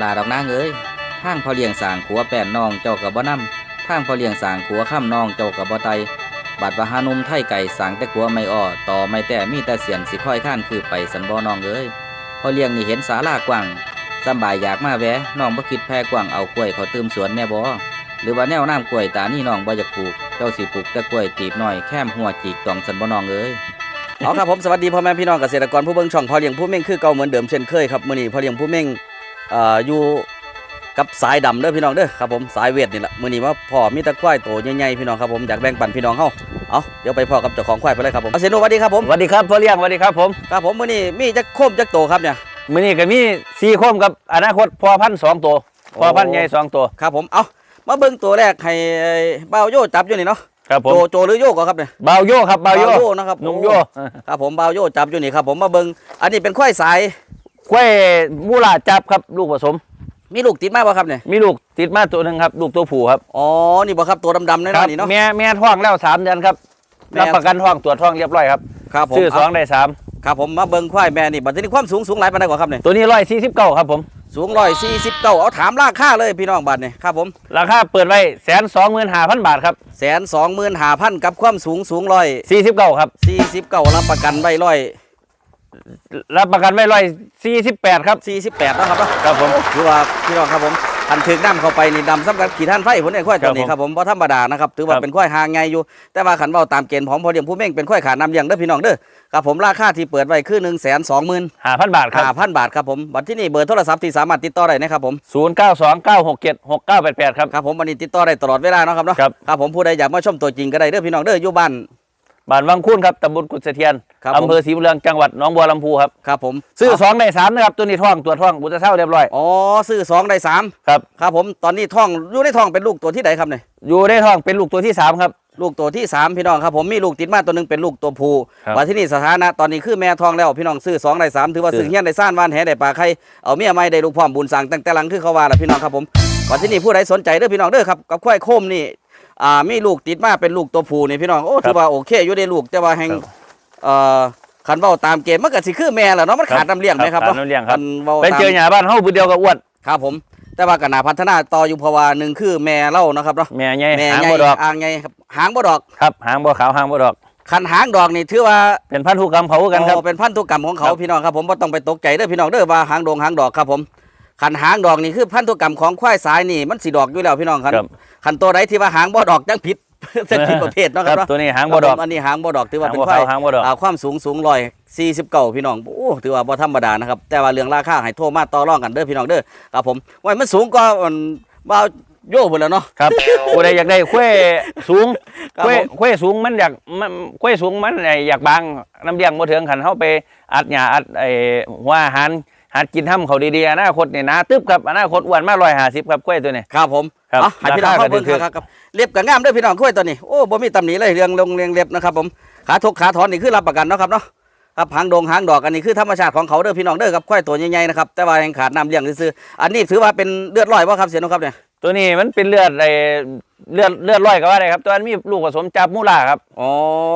ลาดอกนางเอ้ยทางพอเลี้ยงสางขัวแป้นน้องเจ้ากับบ่นำทางพอเลี้ยงสางขัวข้ามน้องเจ้ากับบ่ไตบัดว่าหานุ่มไทยไก่สางแต่ขัวไม่อ้อต่อไม่แต่มีแต่เสียนสิค่อยข้านคือไปสันบ่น้องเอ้ยพอเลี้ยงนี่เห็นสาลากว้างสำบายอยากมาแวะน้องบ่คิดแพ้กว้างเอากล้วยเขาตืมสวนแน่บ่หรือว่าแนวน้ำกล้วยตานี่น้องบ่อยากปลูกเจ้าสิปลูกแต่กล้วยตีบหน้อยแค่มหัวจีกตองสันบ่น้องเอ้ยเอาครับผมสวัสดีพ่อแม่พี่น้องเกษตรกรผู้เบิ่งช่องพ่อเลี้ยงผู้เม่งคือเก่าเหมือนเดิมเช่นเคยครับมื้อนี้พ่อเลี้ยงผู้เม่ง อ่ออยู่กับสายดำเด้อพี่น้องเด้อครับผมสายเวทนี่แหละมื้อนี้ว่าพ่อมีแตะควายโตใหญ่ๆพี่น้องครับผมอยากแบ่งปันพี่น้องเฮาเอาเดี๋ยวไปพ่อกับเจ้าของควายไปเลยครับผมเอาเสยหนุสวัสดีครับผมสวัสดีครับพ่อเลี้ยงสวัสดีครับผมครับผมมื้อนี้มีจักโคมจักโตครับเนี่ยมื้อนี้ก็มีสี่โคมกับอนาคตพอพันธุ์สองตัวพอพันธุ์ใหญ่สองตัวครับผมเอามาเบิ่งตัวแรกให้เบาโยจับอยู่นี่เนาะครับผมโจโจหรือโยก็ครับเนี่ยเบาโยครับเบาโยนะครับหนุ่มโยครับผมเบาโยจับอยู่นี่ครับผมมาเบิ่งอันนี้เป็นควายสาย กล้วยมูลาจับครับลูกผสม มีลูกติดมาบ่ครับเนี่ยมีลูกติดมาตัวหนึ่งครับ ลูกตัวผู้ครับอ๋อนี่บ่ครับตัวดำๆน้ครัอยๆนี่เนาะ แม่แม่ท้องแล้วสามเดือนครับแม่ รับประกันท้องตรวจท้องเรียบร้อยครับครับผมซื้อสองได้สามครับผมมาเบิ่งควายแม่นี่บัดนี้ความสูงสูงหลายปานใดกว่าครับเนี่ยตัวนี้ร้อยสี่สิบเก้าครับผม สูงร้อยสี่สิบเก้าเอาถามราคาเลยพี่น้องบัดนี่ครับผมราคาเปิดไว้แสนสองหมื่นห้าพันบาทครับแสนสองหมื่นห้าพันกับความสูงสูงร้อยสี่สิบเก้าครับสี่สิบเก้ารับประกันไว้ร้อย รับประกันไว้ร้อยสี่สิบแปดครับสี่สิบแปดนะครับเนาะครับผมถือว่าพี่น้องครับผมอันถึกน้ำเข้าไปนี่ดำสำหรับขี่ท่านไฟผลเนี่ยควายตัวนี้ครับผมเพราะธรรมดานะครับถือว่าครับเป็นควายหางไงอยู่ แต่ว่าขันเบาตามเกณฑ์ของพอเดียงผู้เม่งเป็นควายขาน้ำเลี้ยงเด้อพี่น้องเด้อครับผมราคาที่เปิดไว้คือหนึ่งแสนสองหมื่นห้าพันบาทครับห้าพันบาทครับผมบัตรที่นี่เบอร์โทรศัพท์ที่สามารถติดต่อได้นะครับผมศูนย์เก้าสองเก้าหกเจ็ดหกเก้าแปดแปดครับ ครับผมวันนี้ติดต่อได้ตลอดเวลาเนาะครับเนาะครับ ครับผมผู้ใดอยากมาชมตัวจริงก็ได้เด้อพี่น้องเด้ออยู่บ้าน บ้านวังคุ้นครับตำบลกุดเสถียรครับผม อำเภอศรีบุญเรืองจังหวัดหนองบัวลำพูครับครับผมซื้อสองในสามนะครับตัวนี้ท่องตัวจท่องบุตรเศร้าเรียบร้อยอ๋อซื้อสองได้สามครับครับผมตอนนี้ท้องอยู่ในท้องเป็นลูกตัวที่ไหนครับเนี่ยอยู่ได้ท่องเป็นลูกตัวที่สามครับ ลูกตัวที่สามพี่น้องครับผมมีลูกติดมาตัวหนึงเป็นลูกตัวผู้ครับว่าที่นี่สถานะตอนนี้คือแม่ท้องแล้วพี่น้องซื้อสองได้สามถือว่าซื้ซื้ออเฮี้ยนได้ซ่านวานแหได้ปลาไข่เอาเมียไม่ได้ลูกพร้อมบุญสั่งตั้งแต่หลังคือเขาว่าล่ะพี่น้องครับผม ว่าที่นี่ผู้ใดสนใจเด้อพี่น้องเด้อครับกับควายโคมนี่อ่ามีลูกติดมาเป็นลูกตัวผู้นี่พี่น้องโอ้ถือว่าโอเคอยู่ได้ลูกแต่ว่าแห่งครับเอ่อขันเบ้าตามเกมมันก็สิคือแม่แหละเนาะมันขาดน้ำเลี้ยงไหมครับขาดน้ำเลี้ยงครับมันว้าเป็นตาม เจอหยาบ้านเฮาผู้เดียวกับอ้วนครับผมแต่ว่ากันนาพัฒนาต่ออยู่เพราะว่าหนึ่งคือแม่เล่านะครับเนาะแม่ใหญ่แม่หางใหญ่บ่ดอกอ่างใหญ่ครับหางบ่ดอกครับหางบ่ขาวหางบ่ดอก คันหางดอกนี่ถือว่าเป็นพันธุกรรมเขากันครับอ๋อเป็นพันธุกรรมของเขาครับ พี่น้องครับผมบ่ต้องไปตกใจเด้อพี่น้องเด้อว่าหางดงหางดอกครับผม คันหางดอกนี่คือพันธุกรรมของควายสายนี่มันสีดอกอยู่แล้วพี่น้องครับครับคันตัวใดที่ว่าหางบ่ดอกจังผิดเป็นผิดประเภทเนาะครับครับเนาะตัวนี้หางบ่ดอกครับผมอันนี้หางบ่ดอกถือว่าหางเป็นบ่ควาขาวยหางบ่ดอกอ่าความสูงสูงร้อยสี่สิบเก้าพี่น้องโอ้ถือว่าบ่ธรรมดานะครับแต่ว่าเรื่องราคาให้โทรมาต่อรองกันเด้อพี่น้องเด้อครับผมว่ามันสูงกว่าอันบ่าวโย่พุ่นแล้วเนาะครับผู้ใดอยากได้คุ้ยสูงครับคุ้ยผมคุ้ยสูงมันอยากมันคุ้ยสูงมันไอ้อยากบางน้ำเลี้ยงบ่ถึงขันเฮาไปอัดหญ้าอัดไอ้หัวอาหาร หัดกินทำเขาดีๆอนาคตนี่หนาตึ๊บครับอนาคตอ้วนมา150ครับคุ้ยตัวนี้ครับผมครับเอาให้พี่น้องราคาเข้าเบิ่งก็ถือครับครับเรียบกับงามเด้อพี่น้องคุ้ยตัวนี้โอ้บ่มีตำหนิเลยเรื่องลงเรียงเรียบนะครับผมขาทกขาถอนนี่คือรับประกันเนาะครับเนาะครับหางดงหางดอกอันนี้คือธรรมชาติของเขาเด้อพี่น้องเด้อครับควายตัวใหญ่ๆนะครับแต่ว่ายังขาดน้ำเลี้ยงซื่อๆอันนี้ถือว่าเป็นเลือดร้อยบ่ครับเสียนกครับเนี่ยตัวนี้มันเป็นเลือดไอ้ เลือดเลือดร้อยก็ว่าได้ครับ ตัวนั้นมีลูกผสมจับมูล่าครับอ๋อ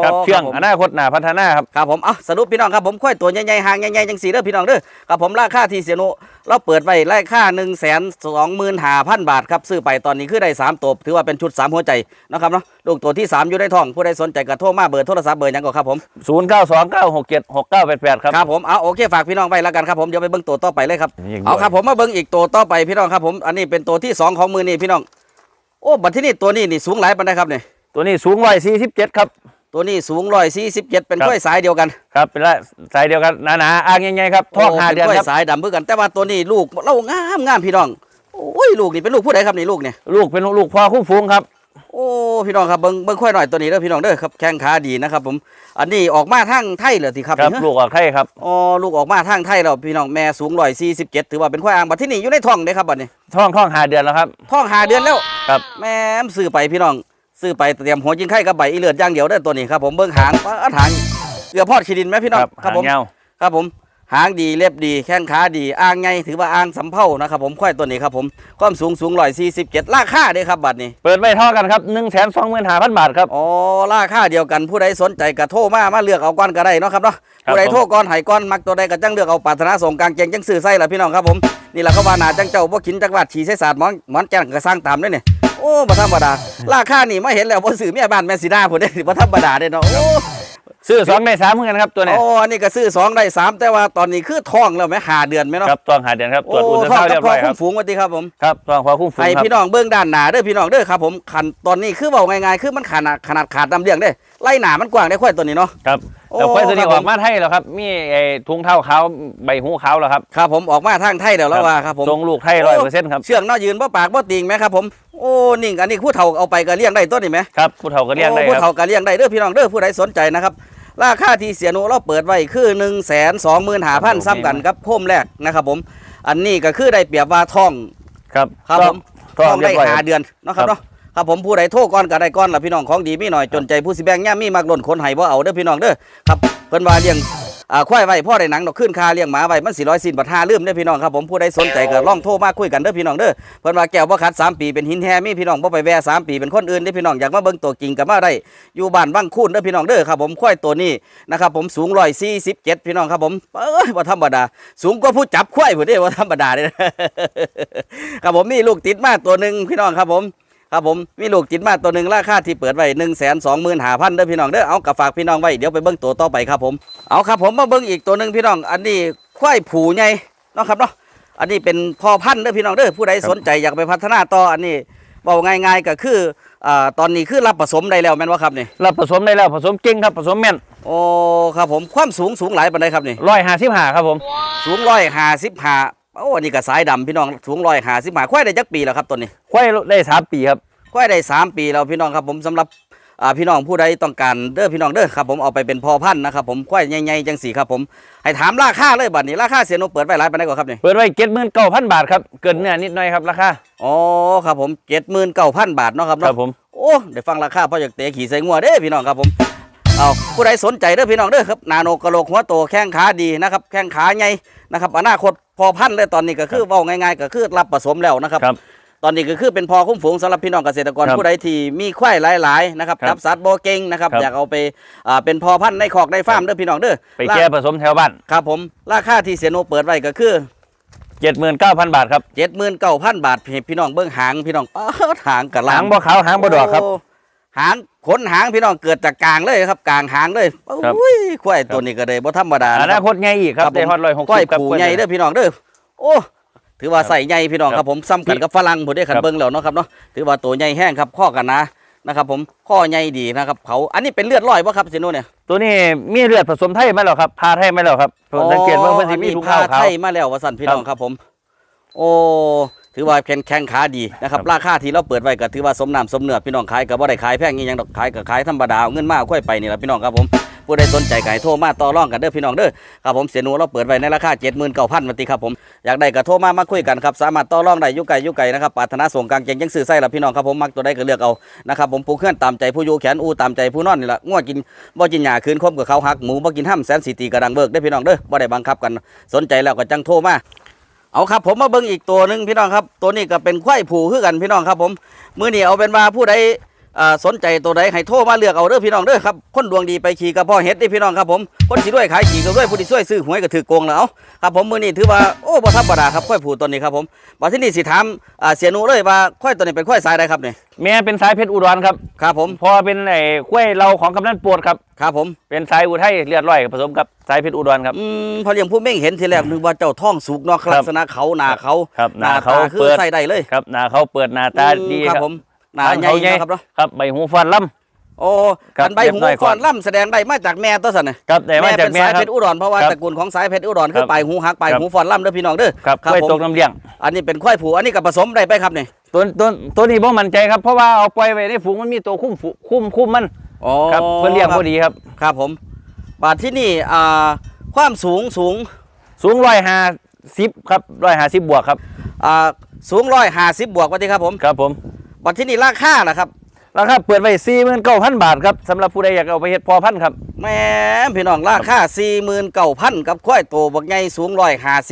ครับเชื่องผมอนาคตหนาพัฒนาครับครับผมเอาสรุปพี่น้องครับผมควายตัวใหญ่ๆหางใหญ่ๆจังสีเด้อพี่น้องเด้อครับผมราคาที่เสียนุเราเปิดไว้ราคา1นึ่งแสนสองหมื่นห้าพันบาทครับซื้อไปตอนนี้คือได้สามตัวถือว่าเป็นชุดสามหัวใจนะครับเนาะลูกตัวที่สามอยู่ในท้องผู้ใดสนใจก็โทรมาเบอร์โทรศัพท์เบอร์หยังก็ครับผม0 9 2 9 6 7 6 9 8 8ครับครับผมเอาโอเคฝากพี่น้องไว้แล้วกันครับผมเดี๋ยวไปเบิ้งตัวต่อไปเลยครับอย่างนี้เอาครับผมมาเบิ้งอีกตัวต่อไปพี่น้องครับผมอันนี้เป็นตัวที่สองของมือนี่พี่น้อง โอ้บัดที่นี่ตัวนี้นี่สูงหลายปานใดครับเนี่ยตัวนี้สูง147ครับ ตัวนี้สูงร้อยสี่สิบเจ็ดเป็นครับกล้วยสายเดียวกันครับเป็นละสายเดียวกันหนาๆอ่างใหญ่ๆครับท้องโหาเดือนป็กล้วยครับสายดำเพื่อกัน แต่ว่าตัวนี้ลูกเล่างามงามพี่น้องโอ้ยลูกนี่เป็นลูกผู้ใดครับนี่ลูกเนี่ยลูกเป็นลูกพ่อคู่ฟูงครับ โอ้พี่น้องครับเบิ้งเบิ้งค่อยหน่อยตัวนี้เด้อพี่น้องเด้อครับแข้งขาดีนะครับ ผม อันนี้ออกมาทางไทยเหรอที่ครับครับนี่ฮะลูกออกไข่ครับอ๋อลูกออกมาทางไทยแล้วพี่น้องแม่สูงร้อยสี่สิบเจ็ดถือว่าเป็นควายอ่างบัดที่นี่อยู่ในท้องเด้ครับบัดนี้ท้องท้องหาเดือนแล้วครับท้องหาเดือนแล้วครับแม่มซื้อไปพี่น้องซื้อไปเตรียมหัวยิงไข่กับใบอีเลือดอย่างเดียวเด้อตัวนี้ครับผมเบิ้งหางว่าหางเกือบพอดขีดินไหมพี่น้องครับครับหาผงมเงาครับผม หางดีเล็บดีแข้งขาดีอ่างไงถือว่าอ่างสำเภานะครับผมควายตัวนี้ครับผมความสูงสูงร้อยสี่สิบเจ็ดราคาเด้ครับบัดนี้เปิดไว้เท่ากันครับ1นึ่งแสนสองหมื่นห้าพันบาทครับอ๋อราคาเดียวกันผู้ใดสนใจก็โทรมามาเลือกเอาก้อนก็ได้เนาะครับเนาะครับผู้ใดผมโทรก้อนไห้ก้อนมักตัวใดก็จังเลือกเอาปรารถนาส่งกลางเกงจังซื้อไส้ละพี่น้องครับผมนี่แหละเขาว่าหนาจังเจ้าบ่กินจักวาดฉีใส่ศาสตร์หมอนหมอนแจ้งก็สร้างตามด้วยนี่โอ้บ่ธรรมดาราคานี่มาเห็นแล้วบ่ซื้อเมียบ้านแม่สีดาพุ่นเด้บ่ธรรมดาเด้เนาะโอ้ ซื้อสองในสามเหมือนกันครับตัวเนี้ยโอ้อันนี้ก็ซื้อสองได้สามแต่ว่าตอนนี้คือท้องแล้วแม่หาเดือนไหมเนาะครับต้องหาเดือนครับตรวจอุลตราท้องซาวด์กัเรีบยบพ่ร้ออยคคุ้รับมฝูงว่าติครับผมครับต้องพอคุ้มฝูงให้ครับพี่น้องเบื้องด้านหน้าเด้อพี่น้องเด้อครับผมขันตอนนี้คือเบาง่ายๆคือมันขนาดขนาดขาดดำเลี้ยงได้ไล่หนามันกว้างได้ค่อยตัวนี้เนาะครับโอ้ แต่ควายตัวนี้ครับอผมอกมาไทยแล้วครับ มีไอ้ทุงเท้าขาวใบหูขาวแล้วครับครับผมออกมาทางไทยเดี๋ยวแล้วว่าครับผมทรงลูกไทยร้อยเปอร์เซ็นต์ครับเชื่องเนอยืนบ่ปากบ่ติงไหมครับผมโอ้นิ่งอันนี้ผู้เฒ่าเอาไปก็เลี้ยงได้ตัวนี้ไหมครับผู้เฒ่าก็เรียกได้โอ้ผู้ครับเฒ่าก็เลี้ยงได้เด้อพี่น้องเด้อผู้ใดสนใจนะครับราคาที่เสียหนูเราเปิดไว้คือ1 2 5 0 0 0 0ซ้ำกันกับโคมแรกนะครับผมอันนี้ก็คือได้เปรียบว่าท้องครับครับผมต้องท้องเรีได้ยบร้อยหาเดือนเนาะครับครับเนาะ ครับผมผู้ใดโทรก่อนก็ได้ก่อนล่ะพี่น้องของดีมีหน่อยจนใจผู้สิแบ่งย่ามีมากล้นคนให้บ่เอาเด้อพี่น้องเด้อครับเพิ่นว่าเลี้ยงอ่าควายไว้พ่อได้หนังดอกขึ้นคาเลี้ยงหมาไว้มันสิร้อยสินบัดหาลืมเด้อพี่น้องครับผมผู้ใดสนใจก็ลองโทรมาคุยกันเด้อพี่น้องเด้อเพิ่นว่าแก้วบ่ขัดสามปีเป็นหินแท้มีพี่น้องบ่ไปแว่สามปีเป็นคนอื่นเด้อพี่น้องอยากมาเบิ่งตัวจริงก็มาได้อยู่บ้านวังคูนเด้อพี่น้องเด้อครับผมควายตัวนี้นะครับผมสูง147พี่น้องครับผมเอ้ยบ่ธรรมดา สูงกว่าผู้จับควายพุ่นเด้บ่ธรรมดาเด้ครับผมมีลูกติดมาตัวหนึ่งพี่น้องครับผม ครับผมมีลูกติดมาตัวหนึ่งราคาที่เปิดไว้หนึ่งแสนสองหมื่นห้าพันเด้อพี่น้องเด้อเอากับฝากพี่น้องไว้เดี๋ยวไปเบิ้งตัวต่อไปครับผมเอาครับผมมาเบิ้งอีกตัวหนึ่งพี่น้อง อันนี้ควายผูใหญ่เนาะครับเนาะอันนี้เป็นพ่อพันธุ์เด้อพี่น้องเด้อผู้ใดสนใจอยากไปพัฒนาต่ออันนี้บอกง่ายๆก็คืออ่าตอนนี้คือรับผสมได้แล้วแม่นว่าครับนี่เราผสมได้แล้วผสมเก่งครับผสมแม่นโอ้ครับผมความสูงสูงหลายปานใดครับนี่ร้อยห้าสิบห้าครับผม สูงร้อยห้าสิบห้า โอ้อันนี้ก็สายดำพี่น้องสูงร้อยห้าสิบห้าควายได้จักปีแล้วครับตัวนี้ ควายได้สามปีครับ ควายได้สามปีแล้วพี่น้องครับผมสำหรับอ่าพี่น้องผู้ใดต้องการเด้อพี่น้องเด้อครับผมเอาไปเป็นพ่อพันธุ์นะครับผมควายใหญ่ๆจังสี่ครับผมให้ถามราคาเลยบัดนี้ราคาเสียหนุเปิดไว้หลายปานใดก่อนครับนี่ เปิดไว้เจ็ดหมื่นเก้าพันบาทครับ เกินเนื้อนิดหน่อยครับราคา อ๋อครับผมเจ็ดหมื่นเก้าพันบาทเนาะครับคเนาะรับผม โอ้ได้ฟังราคาพ่ออยากเตะขี่ใส่งัวเด้อพี่น้องครับผมเอาผู้ใดสนใจเด้อพี่น้องเด้อครับนาโนกระโหลกหัวโตแข้งขาดีนะครับแข้งขาใหญ่นะครับอนาคต พอพันธุ์เลยตอนนี้ก็คือเว้าง่ายๆก็คือรับผสมแล้วนะครับ ครับ ตอนนี้ก็คือเป็นพอคุ้มฝูงสำหรับพี่น้องเกษตรกรครับผู้ใดที่มีควายหลายๆนะครับครับจับสัตว์โบเก่งนะครับครับ อยากเอาไปอ่าเป็นพอพันธุ์ในคอกในฟาร์มเด้อพี่น้องเด้อไปแก้ผสมแถวบ้าน ครับผมราคาที่เสียโนเปิดไว้ก็คือเจ็ดหมื่นเก้าพันบาทครับ เจ็ดหมื่นเก้าพันบาทให้พี่น้องเบิ้งหางพี่น้องป๊าดหางกับหางบ่ขาวหางบ่ดอกครับ โหางขนหางพี่น้องเกิดจากกลางเลยครับกลางหางเลยครับอุ้ยควายตัวนี้ก็เลยบ่ธรรมดาอนะคนารับ คตใหญ่อีกครับผม ได้ฮอดร้อยหกควาสิยบครับ ผูใหญ่เด้อพี่น้องเด้อโอ้ถือว่าใส่ใหญ่พี่น้องครับครับผมซ้ำกันกับฝรั่งผมได้ขันครับ เบิ้งแล้วเนาะครับเนาะถือว่าตัวใหญ่แห้งครับข้อกันนะนะครับ ผมข้อใหญ่ดีนะครับเขาอันนี้เป็นเลือดลอยป่ะครับเซโนเนี่ยตัวนี้มีเลือดผสมไทยมาแล้วครับพาไทยมาแล้วครับผมสังเกตว่าเพิ่นสิมีถุงพาเท้าขาไทวย มาแล้วว่าสั่นพี่ครับน้องครับผม โอ้ ถือว่าแข็งแข็งขาดีนะครับครับราคาที่เราเปิดไว้ก็ถือว่าสมน้ำสมเนื้อพี่น้องขายก็บ่ได้ขายแพงอีหยังดอกขายก็ขายธรรมดาเอาเงินมาเอาค่อยไปนี่แหละพี่น้องครับผมผู้ใดสนใจก็ให้โทรมาต่อรองกันเด้อพี่น้องเด้อครับผมเสียหนูเราเปิดไว้ในราคา79,000วันติครับผมอยากได้ก็โทรมามาคุยกันครับสามารถต่อรองได้อยุไก่ยุไก่นะครับปรารถนาส่งกลางเกงยังซื้อไส้ละพี่น้องครับผมมักตัวใดก็เลือกเอานะครับผมปูเคลื่อนตามใจผู้อยู่แขนอูตามใจผู้นอนนี่ละง่วกินบ่กินหญ้าคืนคมกับเขาหักหมูบ่กินห้ำแสนสีตีกระดังเบิกได้อพี่น้องเด้อบ่ได้บังคับกันสนใจแล้วก็จังโทรมา เอาครับผมมาเบิ่งอีกตัวหนึ่งพี่น้องครับ ตัวนี้ก็เป็นควายผูคือกันพี่น้องครับ ผมมือนี้เอาเป็นว่าผู้ใด สนใจตัวใดให้โทรมาเลือกเอาเด้อพี่น้องเด้อครับคนดวงดีไปขี่กับพ่อเฮ็ดเด้อพี่น้องครับผมคนสิด้วยขายขี่ก็ด้วยผู้ที่ช่วยซื้อหวยก็ถือโกงแล้วเอาครับผมมื้อนี้ถือว่าโอ้บ่ธรรมดาครับควายผูตัวนี้ครับผมบัดที่นี่สิถามอ่าเสียหนูเลยว่าควายตัวนี้เป็นควายสายใดครับนี่แม่เป็นสายเพชรอุดรครับครับผมพอเป็นไอ้กล้วยเราของกำนันปวดครับครับผมเป็นสายอุทัยเลือดร้อยผสมกับสายเพชรอุดรครับอืมพอเลี้ยงผู้เม่งเห็นทีแรกนึกว่าเจ้าท้องสุกเนาะครับลักษณะเขาหน้าเขาครับหน้าหน้าเขาตาคือเปิดใส่ได้เลยครับหน้าเขาเปิดหน้าตาดีอืมครับผม หน้าใหญ่เขาใหญ่นะครับเนาะครับใบหูฟันล่โอ้ครับอันใบหูเรียบร้อยก่ก่ออนนล่ำแสดงได้มาจากแม่ตัวสันน่ะำครับแต่มาจากเป็นแม่สายครัเพบชรอุดรเพราะว่าครับตระกูลของสายเพชรอุดรคคืรัอบปลายหูหักปลายครับหูฟอนล่ำเด้อพี่น้องเด้อครับครับกล้วยผมตกน้ำเลี้ยง อันนี้เป็นควายผูอันนี้กับผสมได้ไปครับนี่ตัวตัวตัวนี้บ่มั่นใจครับเพราะว่าเอาปล่อยไว้ในฝูงมันมีตัวคุ้มฝูคุ้มคุ้มมันอ๋อครับเพื่อเลี้ยงครับพอดีครับครับผมบาทที่นี่อ่าความสูงสูงสูงร้อยห้าสิบครับร้อยห้าสิบบวกครับอ่าสูงร้อยห้าสิบบวกว่าที่ครับผมครับผม บาทที่นี่ราคาล่ะครับ ราคาเปิดไว้สี่หมื่นเก้าพันบาทครับสำหรับผู้ใดอยากเอาไปเฮ็ดพอพันธุ์ครับ แหม่พี่น้องราคา49,000กับควายโตบักใหญ่สูง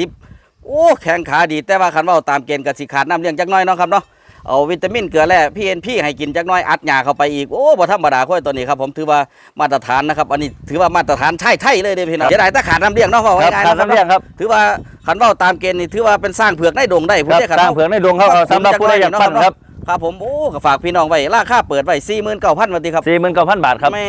150โอ้แข้งขาดีแต่ว่าคันเว้าตามเกณฑ์ก็สิขาดน้ำเลี้ยงจักหน่อยเนาะครับเนาะเอาวิตามินเกลือแร่พีเอ็นพีให้กินจักหน่อยอัดหญ้าเข้าไปอีกโอ้บ่ธรรมดาควายตัวนี้ครับผมถือว่ามาตรฐานนะครับอันนี้ถือว่ามาตรฐานใช่ไทยเลยเด้อพี่น้องเสียดายแต่ขาดน้ำเลี้ยงเนาะเว้าครับง่ายๆขาดเนาะครับน้ำเลี้ยงครับถือว่าคันเว้าตามเกณฑ์นี่ถือว่าเป็นสร้างเผือกได้ดงได้คผู้รับได้ขันสร้างเว้าเผือกในดวงเขาเอาสำหรับผู้ใดอยากปั้นครับ ครับผมโอ้ก็ฝากพี่น้องไว้ราคาเปิดไว้สี่หมื่นเก้าพันวันทีครับสี่หมื่นเก้าพันบาทครับแหม่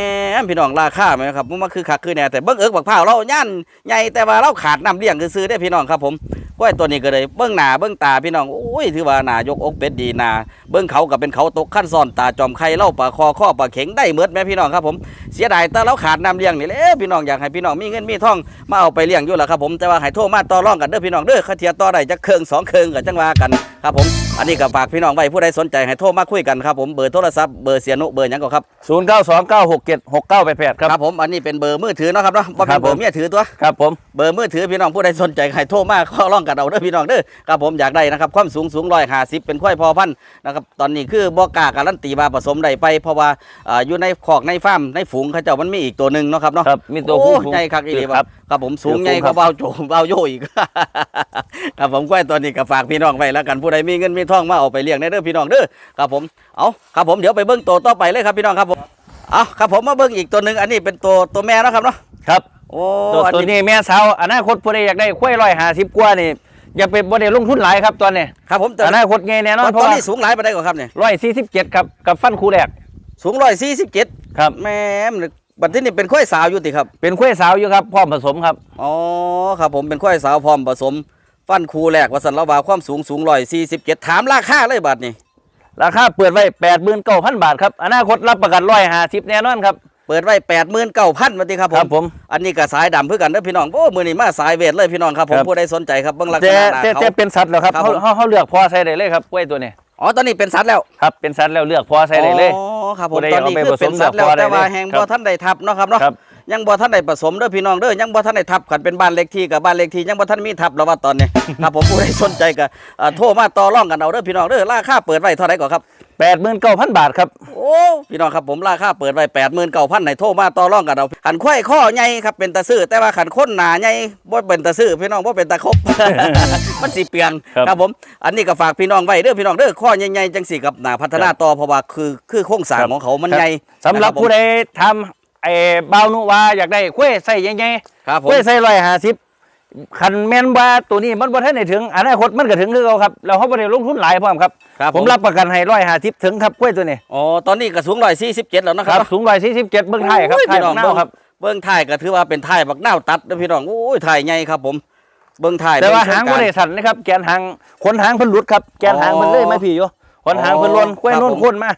พี่น้องราคาไหมครับมันคือคักคือแน่แต่เบิ้งเอิกบักพร้าวเราย่านใหญ่แต่ว่าเราขาดน้ำเลี้ยงคือซื้อได้อพี่น้องครับผม ก้อยตัวนี้ก็เลยเบิ้งหน้าเบิ้งตาพี่น้องโอ้ยถือว่าหน้ายกอกเป็ดดีหน้าเบิ้งเขากับเป็นเขาตกขั้นซ้อนตาจอมไข่เล่าปลาคอข้อปลาเข็งได้เมดแม่พี่น้องครับผมเสียดายแต่เราขาดน้ำเลี้ยงนี่แหละพี่น้องอยากให้พี่น้องมีเงินมีทองมาเอาไปเลี้ยงอยู่แล้วครับผมแต่ว่าให้โทรมาต่อรองกันเด้อพี่น้องเด้อเขาเทียต่อได้จะเครื่องสองเครื่องกับจังว่ากันครับผมอันนี้ก็ฝากพี่น้องไว้ผู้ใดสนใจให้โทรมาคุยกันครับผมเบอร์โทรศัพท์เบอร์เสียนุเบอร์หยังก็ครับศูนย์เก้าสองเก้าหกเจ็ดหกเก้าแปดแปดครับครับผมอันนี้เป็นเบอร์มือถือเนาะครับเนาะบ่ครัเป็นบเบอผมร์เมียถือตัวครับผมเบอร์มือถือพี่น้องผู้ใดสนใจให้โทรมาข้อร้องกันเอาเด้อพี่น้องเด้อครับผมอยากได้นะครับความสูงสูงร้อยห้าสิบเป็นควายพอพันธุ์นะครับตอนนี้คือบ่กล้าการันตีว่าผสมได้ไป เพราะว่าอ่าอยู่ในคอกในฟาร์มในฝูงเขาเจ้ามันมีอีกตัวหนึ่งเนาะครับเนาะครับมีตัวโอ้ผู้ใหญ่คักอีหลีคครัรับบครับผมสูงตัวผู้ใหญ่กครัว่าบเบาโจเบาโยอีก ครับผมควายตัวนี้ก็ฝากพี่น้องไว้แล้วกันผู้ใดมีเงินมีทองมาเอาไปเลี้ยงได้เด้อพี่น้องเด้อครับผมเอาครับผมเดี๋ยวไปเบิ้งตัวต่อไปเลยครับพี่น้องครับผมเอาครับผมมาเบิ้งอีกตัวหนึ่งอันนี้เป็นตัวตัวแม่เนาะครับเนาะครับ โอ้ตัวอันตัวนี้นี้แม่สาวอนาคตผู้ใดอยากได้คุ้ยร้อยห้าสิบกว่านี่อยากเป็นบ่ได้ลงทุนหลายครับตอนนี้ครับผมแต่อนาคตไงแน่นตออนนเพราะตอนว่านี้สูงหลายไปได้กว่าครับเนี่ยร้อยสี่สิบเจ็ดครับกับฟันคูแรกสูงร้อยสี่สิบเจ็ดครับแม่มบัดที่นี่เป็นข้อยสาวอยู่ติครับเป็นคุ้ยสาวอยู่ครับพร้อมผสมครับอ๋อครับผมเป็นข้อยสาวพร้อมผสม ฟันคูแรกว่าสันละวาความสูงสูงร้อยสี่สิบเจ็ดถามราคาเลยบัดนี้ราคาเปิดไว้แปดหมื่นเก้าพันบาทครับอนาคตรับประกันร้อยห้าสิบแน่นอนครับเปิดไว้แปดหมื่นเก้าพันวันนี้ครับผครัมบผม อันนี้ก็สายดำเพื่อกันเด้อพี่น้องโอ้มือนี้มาสายเวทเลยพี่น้องครับผมครับผู้ใดสนใจครับเบื้องลักษแต่ณะหน้าแต่เขาแต่เป็นสัตว์แล้วครับครับเขาผมเขาเขาเลือกพอใส่ได้เลยครับกล้วยตัวนี้อ๋อตอนนี้เป็นสัตว์แล้วครับเป็นสัตว์แล้วเลือกพอใส่ได้เลยอ๋อครับผมผู้ใดตอนนี้เอาไปคือเป็นสัตว์แล้วผสมเดี๋แต่ยวพอได้ว่าเลยแหงครับบ่ท่านได้ทับเนาะครับเนาะครับยังบ่ท่านได้ผสมเด้อพี่น้องเด้อยังบ่ท่านได้ทับกันเป็นบ้านเล็กที่กับบ้านเล็กที่ยังบ่ท่านมีทับแล้วว่าตอนนี้ครับผมผู้ใดสนใจก็อ่าโทรมาต่อรองกันเอาเด้อพี่น้องเด้อราคาเปิดไว้เท่าไหร่ก่อนครับ แปดหมื่นเก้าพันบาทครับ โอ้พี่น้องครับผมราคาเปิดไว้89,000ให้โทรมาต่อรองกันเอาขันควายข้อใหญ่ครับเป็นตาซื้อแต่ว่าขันค้นหนาใหญ่บ่เป็นตาซื้อพี่น้องบ่เป็นตาครบมันสิเปลี่ยนครับครับผม อันนี้ก็ฝากพี่น้องไว้เด้อพี่น้องเด้อข้อใหญ่ๆจังสิกับหนาพัฒนาต่อเพราะว่าคือคือโครงสร้างของเขามันใหญ่สำหรับนะคผมผู้ใดทำไอ้บาวนุวาอยากได้กล้วยใส่ยังไงครับผกมล้วยใส่ร้อยห้าสิบ คันแม่นว่าตัวนี้มันบ่ทันได้ถึงอนาคตมันก็ถึงคือเขาครับแล้วเขาบ่ได้ลงทุนหลายพร้อมครับ ครับผมรับประกันให้ร้อยห้าสิบถึงครับกล้วยตัวนี้อ๋อตอนนี้ก็สูง147แล้วนะคครัรับบสูงร้อยสี่สิบเจ็ดเบื้องไทยครับโอ้ยไทยพี่น้องบักนาวครับ เบื้องท้ายก็ถือว่าเป็นท้ายบักนาวตัดเด้อพี่น้องโอ้ยท้ายใหญ่ครับผม เบื้องท้ายแต่ว่าเบิ่หางเชิบ่กรได้สั่นนะครับแกนหางขนหางเพิ่นหลุดครับแกนหางเพิ่นเลยไม่พี่อยู่ขนหางเพิ่นหล่นอ๋อกล้วยครับโน่นผมโคนมา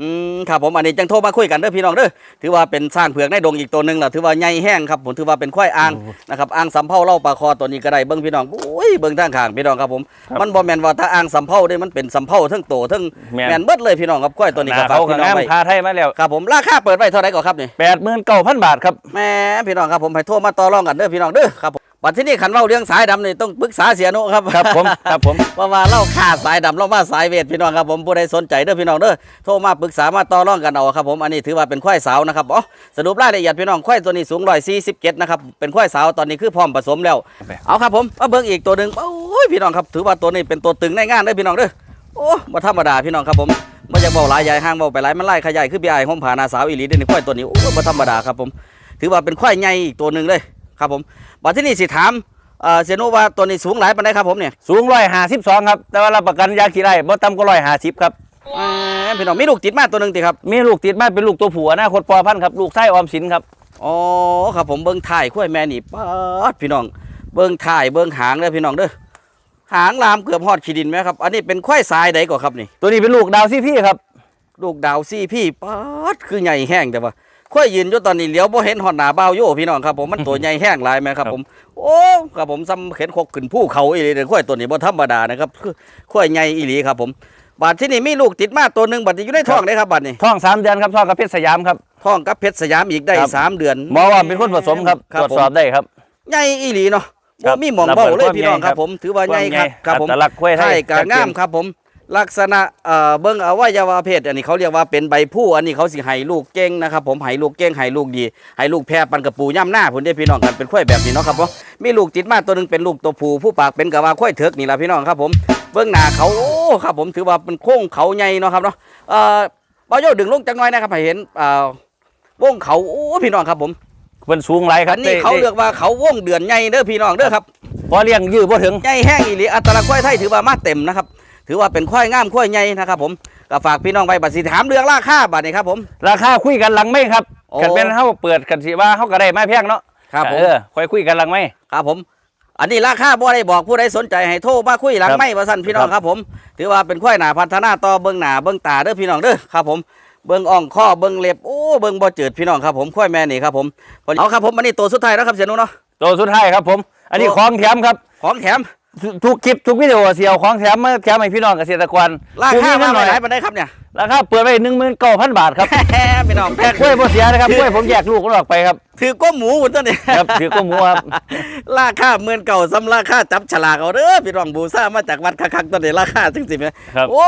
อืมครับผมอันนี้จังโทรมาคุยกันเด้อพี่น้องเด้อถือว่าเป็นสร้างเผือกในดงอีกตัวหนึ่งล่ะถือว่าใหญ่แห้งครับผมถือว่าเป็นควายอ่างนะครับอ่างสำเภาเล่าปลาคอตัวนี้ก็ได้เบิ้งพี่น้องโอ้ยเบิ้งทางข้างพี่น้องครับผมครับมันบ่แม่นว่าถ้าอ่างสำเภาได้มันเป็นสำเภาทั้งโตทั้งแม่นแม่นเบิดเลยพี่น้องครับควายตัวนี้หก็น้าฝากเขาก็พี่น้องงามไว้พาไทยมาแล้วครับผมราคาเปิดไว้เท่าไหร่ก่อนครับนี่แปดหมื่นเก้าพันบาทครับแหม่พี่น้องครับผมให้โทรมาต่อรองกันเด้อพี่น้องเด้อครับผม บัดที่นี่ขันเว้าเรื่องสายดำนี่ต้องปรึกษาเสียนุครับครับผมครับผม เพราะว่าเราขาดสายดำเรามาสายเวทพี่น้องครับผมผู้ใดสนใจเด้อพี่น้องเด้อโทรมาปรึกษามาต่อรองกันเอาครับผมอันนี้ถือว่าเป็นควายสาวนะครับอ๋อสรุปรายละเอียดพี่น้องควายตัวนี้สูง147นะครับเป็นควายสาวตอนนี้คือพร้อมผสมแล้วไปเอาครับผมมาเบิ่งอีกตัวหนึ่งโอ้ยพี่น้องครับถือว่าตัวนี้เป็นตัวตึงในงานเด้อพี่น้องเด้อโอ้บ่ธรรมดาพี่น้องครับผมบ่อยากเบาหลายใหญ่ห้างเบาไปหลายมันไล่ขยายคือพี่ไอ้ายห่มผาหนาสาวอีหลีเด้อนี่ควายตัวนี้โอ้บ่ธรรมดาครับผมถือว่าเป็นควายใหญ่อีกตัวหนึ่งเลย ครับผมบัดที่นี่สิถามเอ่อเสียนุว่าตัวนี้สูงหลายปานใดครับผมเนี่ยสูงร้อยห้าสิบสองครับ แต่ว่ารับประกันยาขี้ไร่บ่ต่ำกว่าร้อยห้าสิบครับ แหมพี่น้องมีลูกติดมาตัวหนึ่งติครับมีลูกติดมาเป็นลูกตัวผัวนะคนปอพันธุ์ครับ ลูกไส้ออมสินครับ อ๋อครับผมเบิ้งถ่ายข้วยแม่นี่ป๊าดพี่น้องเบิ้งถ่ายเบิ้งหางเด้อพี่น้องเด้อหางลามเกือบฮอดขีดินไหมครับอันนี้เป็นควายสายใดก่อครับนี่ ตัวนี้เป็นลูกดาวซี่พี่ครับ ลูกดาวซี่พี่ป๊าดคือใหญ่แห้งแต่ว่า ควายยืนอยู่ตอนนี้เหลียวบ่เห็นหอดหนาเบาวโยพี่น้องครับผมมันตัวใหญ่แห้งหลายไหมครับผมโอ้ครับผมซ้ำเข็นคกขึ้นภูเขาอีหลีเด้อควายตัวนี้บ่ธรรมดานะครับคือควายใหญ่อีหลีครับผมบาดที่นี่มีลูกติดมาตัวหนึ่งบัดนี้อยู่ในท้องเลยครับบัดนี้ท้องสามเดือนครับท้องกับเพชรสยามครับท้องกับเพชรสยามอีกได้ครับสามเดือนหมอว่าเป็นคนผสมครับตรวจสอบได้ครับใหญ่อีหลีเนาะครับบ่มีหมองเบ้าเลยระเบิดพี่น้องความครับใหญ่ผมถือว่าใหญ่ครับความใหญ่ครับผมอัตลักษณ์กล้วยไทยกะชัดเจนงามครับผม ลักษณะเอ่อเบิ่งอวัยวะเพศอันนี้เขาเรียกว่าเป็นใบผู้อันนี้เขาสิให้ลูกเก่งนะครับผมให้ลูกเก่งให้ลูกดีให้ลูกแพร่ปันกระปูย่ำหน้าพุ่นได้พี่น้องกันเป็นข้อยแบบนี้เนาะครับผมมีลูกติดมาตัวหนึงเป็นลูกตัวผู้ผู้ปากเป็นกะว่าข้อยเถิกนี่ล่ะพี่น้องครับผมเบิ่งหน้าเขาโอ้ครับผมถือว่าเป็นโค้งเขาใหญ่เนาะครับเนาะเอ่อบ่าวโยดึงลงจักหน่อยนะครับให้เห็นเอ่อวงเขาโอ้พี่น้องครับผมเพิ่นสูงหลายครัอับนนี้เขาเรียกว่าเขาวงเดือนใหญ่เด้อพี่น้องเด้อครับพอเลี้ยงยื้อบ่ถึงใหญ่แห้งอีหลีอัตลักษณ์ควายไทยถือว่ามาเต็มนะครับ ถือว่าเป็นควายงามควายใหญ่นะครับผมก็ฝากพี่น้องไปบัดสิถามเรื่องราคาบัดนี้ครับผม ราคาคุยกันหลังไม่ครับโอ้ กันเป็นเฮาเปิดกันสิว่าเฮาก็ได้มาแพงเนาะครับผมเออค่อยคุยกันหลังไม่ ครับผม อันนี้ราคาบ่ได้บอกผู้ใดสนใจให้โทรมาคุยหลังครับไม่ว่าสั่นพี่น้องครับครับผม ถือว่าเป็นควายหนาพัฒนาต่อเบิ้งหนาเบิ้งตาเด้อพี่น้องเด้อครับผม เบิ้งอ่องข้อเบิ้งเล็บโอ้เบิ้งบ่จืดพี่น้องครับผมควายแม่นี่ครับผมเอาครับผมอันนี้ตัวสุดท้ายแล้วครับเสียหนุเนาะ ตัวสุดท้ายครับผม อันนี้โอ้ ของแถมครับ ของแถม ทุกคลิปทุกวิดีโอเสียวของแถมมาแถมให้พี่น้องเกษตรกรราคาผู้มาหน่อยไหนปานใดครับเนี่ยราคาเปิดไว้19,000บาทครับพี่น้องแพแต่งกล้วยบ่เสียนะครับกล้วยผมแยกลูกมันออกไปครับ ถือก้มหมูหมดตัวนี้ครับถือก็หมูครับ ราคาหมื่นเก่าซ้ำราคาจับฉลากเอาเด้อพี่รองบูซ่ามาจากวัดคักๆตัวนี้ราคาจังสิแม่ครับโอ้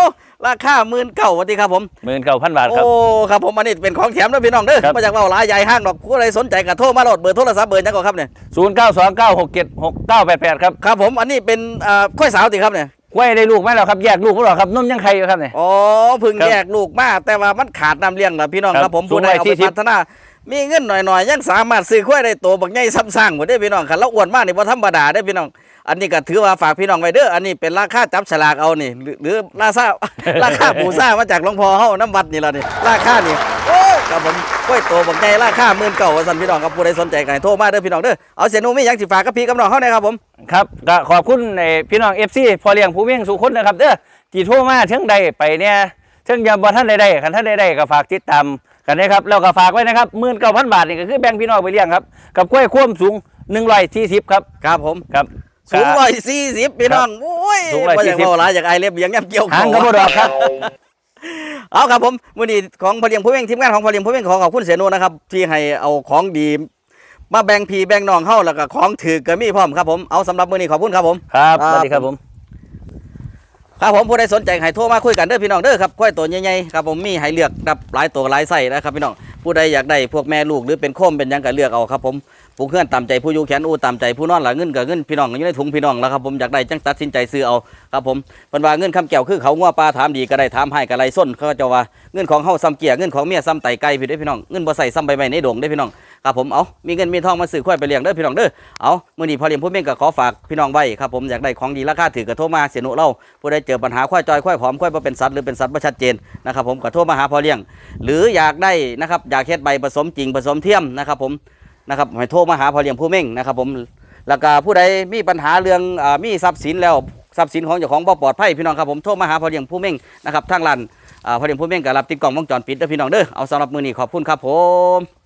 ราคาหมื่นเก่าวันนี้ครับผม19,000บาทครับโอ้ครับผมอันนี้เป็นของแถมนะพี่น้องเด้อครับมาจากว่าหลายใหญ่ห้างดอกผู้ใดสนใจก็โทรมาโหลดเบอร์โทรศัพท์เบอร์จังก่อนครับเนี่ย0929676988ครับครับผมอันนี้เป็นเอ่อข้อยสาวติครับเนี่ย กล้วยได้ลูกไหมแล้วครับแยกลูกมันออกครับนมยังไข่อยู่ครับเนี่ย อ๋อเพึ่งครับแยกลูกมาแต่ว่ามันขาดน้ำเลี้ยงนะพี่น้องครับครับผมสูงผู้ใดเอาไป140 พัฒนา มีเงินหน่อยๆ ยังสามารถซื้อข้อยได้โตบักใหญ่ซ้ำสร้างหมดได้อพี่น้องครับแล้วอ้วนมากนี่บ่ธรรมดาได้อพี่น้อง อันนี้ก็ถือว่าฝากพี่น้องไว้เด้ออันนี้เป็นราคาจับฉลากเอานี่หรือหรือราคา ราคาปูซ่ามาจากหลวงพ่อเฮาน้ำวัดนี่ล่ะนี่ราคานี่โอ้ย ครับผมกล้วยโตบักใหญ่ราคาหมื่นเก่าว่าซั่นพี่น้องครับผู้ใดสนใจก็ให้โทรมาเด้อพี่น้องเด้อเอาเสียหนูมีหยังสิฝากกับพี่กับน้องเฮาหน่อยครับผมครับก็ขอบคุณไอ้พี่น้อง FC พอเลี้ยงผู้เวียงสุคนนะครับเด้อที่โทรมาเทิงใดไปเนี่ยเทิงยามบ่ท่านใดๆคันท่านใดๆก็ฝากติดตามกันนะครับแล้วก็ฝากไว้นะครับ19,000บาทนี่ก็คือแบ่งพี่น้องไปเลี้ยงครับกับกล้วยความสูง140ครับครับผมครับสูงร้อยสี่สิบพี่น้องโอ้ยสูงบ่อยาก140เว้าหลายอยากไอเล็บเบียงย่ำเกี่ยวหางเขาก็บ่ดอกครับ เอาครับผมมื้อนี้ของพอเลียงผู้เว่งทีมงานของพอเลียงผู้เว่งขอขอบคุณเสียโนนะครับ ที่ให้เอาของดี มาแบ่งพี่แบ่งน้องเฮาแล้วก็ของถือก็มีพร้อมครับผมเอาสำหรับมื้อนี้ขอบคุณครับผมครับครับสวัสดีครับผม ครับผมผู้ใดสนใจให้โทรมาคุยกันเด้อพี่น้องเด้อครับกล้วยตัวใหญ่ๆครับผมมีให้เลือกดับหลายตัวหลายไส้นะครับพี่น้องผู้ใดอยากได้พวกแม่ลูกหรือเป็นโคมเป็นหยังก็เลือกเอาครับผม ผู้เคลื่อนตามใจผู้อยู่แขนอู้ตามใจผู้นอนหลังเงินกับเงินพี่น้องอยู่ในถุงพี่น้องแล้วครับผมอยากได้จังตัดสินใจซื้อเอาครับผมเพิ่นว่าเงินคำแก้วคือเขางัวปลาถามดีก็ได้ถามให้ก็ไรส้นเขาก็จะว่าเงินของเฮาซ้ำเกียร์เงินของเมียซ้ำไตไก่พี่เด้อพี่น้องเงินบ่ใส่ซ้ำใบไม้ในดงเด้อพี่น้องครับผมเอามีเงินมีทองมาซื้อควายไปเลี้ยงเด้อพี่น้องเด้อเอามื้อนี้พอเลี้ยงผู้เม่งก็ขอฝากพี่น้องไว้ครับผมอยากได้ของดีราคาถือก็โทรมาเสียหนุเล่าผู้ใดเจอปัญหาควายจอยควายผอมควายบ่เป็นสัตว์หรือเป็นสัตว์บ่ชัดเจนนะครับผมก็โทรมาหาพอเลี้ยง หรืออยากได้นะครับอยากเฮ็ดใบผสมจริงผสมเทียมนะครับผม นะครับให้โทรมาหาพอเลี้ยงผู้เม่งนะครับ ผมแล้วก็ผู้ใดมีปัญหาเรื่องอมีทรัพย์สินแล้วทรัพย์สินของเจ้าของบ่ปลอดภัยพี่น้องครับผมโทรมาหาพอเลี้ยงผู้เม่งนะครับทางร้านพอเลี้ยงผู้เม่งกับรับติดกล่องวงจรปิดเด้อพี่น้องเด้อเอาสำหรับมือนี้ขอบคุณครับผม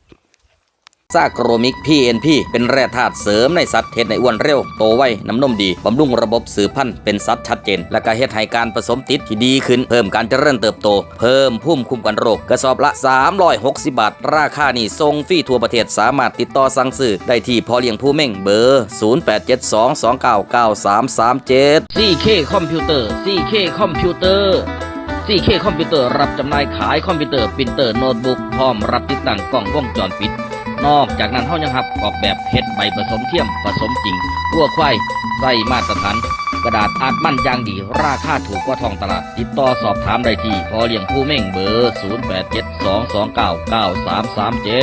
ซากโรมิก PNP เป็นแร่ธาตุเสริมในสัตว์เฮ็ดในอ้วนเร็ว โตไวน้ำนมดี บำรุงระบบสืบพันธุ์เป็นสัตว์ชัดเจน และก็เฮ็ดให้การผสมติดที่ดีขึ้น เพิ่มการเจริญเติบโต เพิ่มภูมิคุ้มกันโรค กระสอบละ 360 บาท ราคานี่ทรงฟรีทั่วประเทศสามารถติดต่อสั่งซื้อได้ที่พอเลี้ยงผู้เม่งเบอร์ 0872299337 CK คอมพิวเตอร์ CK คอมพิวเตอร์ CK คอมพิวเตอร์รับจำหน่ายขายคอมพิวเตอร์ปรินเตอร์โน้ตบุ๊กพร้อมรับติดตั้งกล้องวงจรปิด นอกจากนั้นเขายังรับออกแบบเพชรใบผสมเทียมผสมจริงวัวควายไส้มาตรฐานกระดาษอาดมั่นยางดีราคาถูกกว่าทองตลาด ติดต่อสอบถามได้ที่พอเลี้ยงผู้เม่งเบอร์ 0872299337